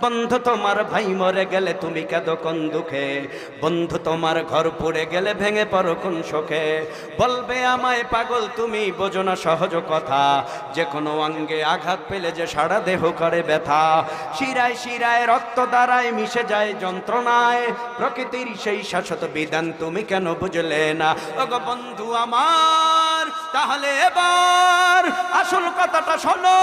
বন্ধু তোমার ভাই মরে গেলে তুমি কেঁদো কোন দুঃখে? বন্ধু তোমার ঘর পড়ে গেলে ভেঙে পড়ো কোন শোকে? বলবে আমায় পাগল, তুমি বোঝো না সহজ কথা। যে কোনো অঙ্গে আঘাত পেলে যে সারা দেহ করে ব্যথা। শিরায় শিরায় রক্ত দ্বারায় মিশে যায় যন্ত্রণায়। প্রকৃতির সেই শাশ্বত বিধান তুমি কেন বুঝলে না? ওগো বন্ধু আমার তাহলে এবার আসল কথাটা শোনো,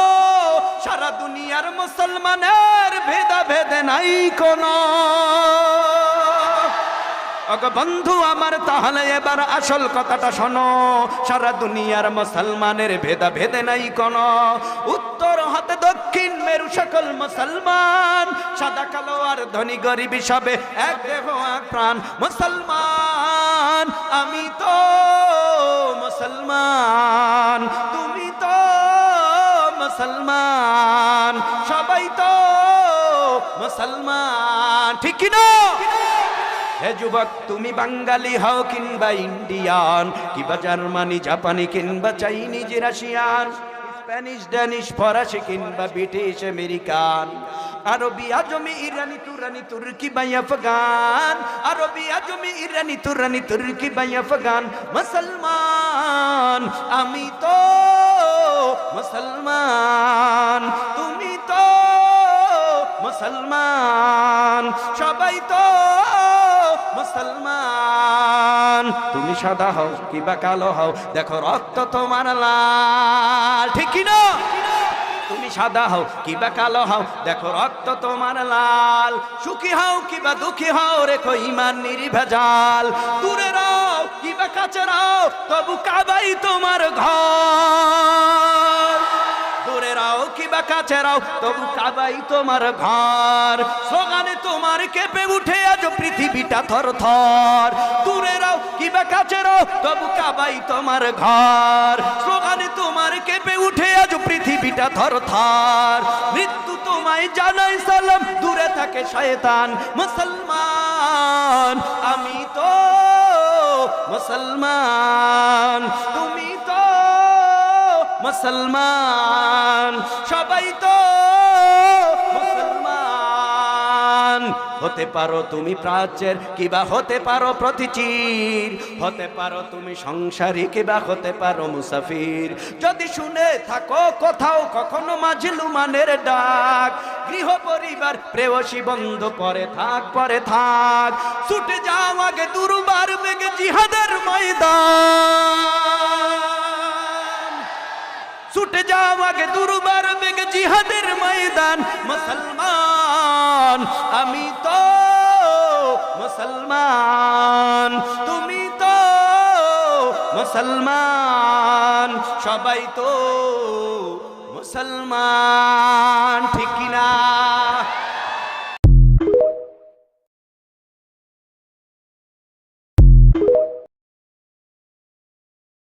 সারা দুনিয়ার মুসলমানের ভেদা ভেদে নাই কোন। বন্ধু আমার, তাহলে এবার আসল কথাটা শোনো, সারা দুনিয়ার মুসলমানের ভেদা ভেদে নাই কোন। উত্তর হতে দক্ষিণ মেরু সকল মুসলমান, সাদা, কালো আর ধনী গরিব হিসাবে এক দেহ, এক প্রাণ। মুসলমান, আমি তো মুসলমান। সবাই তো মুসলমান, ঠিক না হে যুবক, তুমি বাঙালি হও কিংবা ইন্ডিয়ান কিংবা জার্মানি, জাপানি কিংবা চাইনিজ, রাশিয়ান, স্প্যানিশ, ড্যানিশ, ফরাসি কিংবা ব্রিটিশ, আমেরিকান, আরবি, আজমি, ইরানি, তুরানি, তুর্কি বাই আফগান, আরবি, আজমি, ইরানি, তুরানি, তুর্কি বাই আফগান, মুসলমান, আমি তো মুসলমান। মুসলমান, সবাই তো মুসলমান। তুমি সাদা হও কিবা কালো হও, দেখো রক্ত তোমার লাল। ঠিক না? তুমি সাদা হও কিবা কালো হও, দেখো রক্ত তোমার লাল। সুখী হও কিবা দুঃখী হও, রেখো ইমান নির্ভেজাল। দূরে রাও কিবা কাছে রাও, তবু কাবাই তোমার ঘর। কাছে তবু কাবাই তোমার ঘর। স্লোগানে তোমার কেঁপে উঠে আজ পৃথিবীটা থর থর দূরে রাও কিবা কাছে রাও, তবু কাবাই তোমার ঘর। স্লোগানে তোমার কেঁপে উঠে আজ পৃথিবীটা থর থর মৃত্যু তোমায় জানাই সালাম, দূরে থাকে শয়তান মুসলমান। আমি তো মুসলমান। মুসলমান, সবাই তো মুসলমান। হতে পারো তুমি প্রাচ্যের, কিবা হতে পারো প্রতিচির। হতে পারো তুমি সংসারী, কিবা হতে পারো মুসাফির। যদি শুনে থাকো কোথাও কখনো মাজলুমানের ডাক গৃহ পরিবার প্রেয়সী বন্ধ, পরে থাক পরে থাক। ছুটে যাও আগে দুর্বার, বেগে জিহাদের ময়দান। আগে দুর্বার বেগে জিহাদের ময়দান। মুসলমান, আমি তো মুসলমান। তুমি তো মুসলমান, সবাই তো মুসলমান।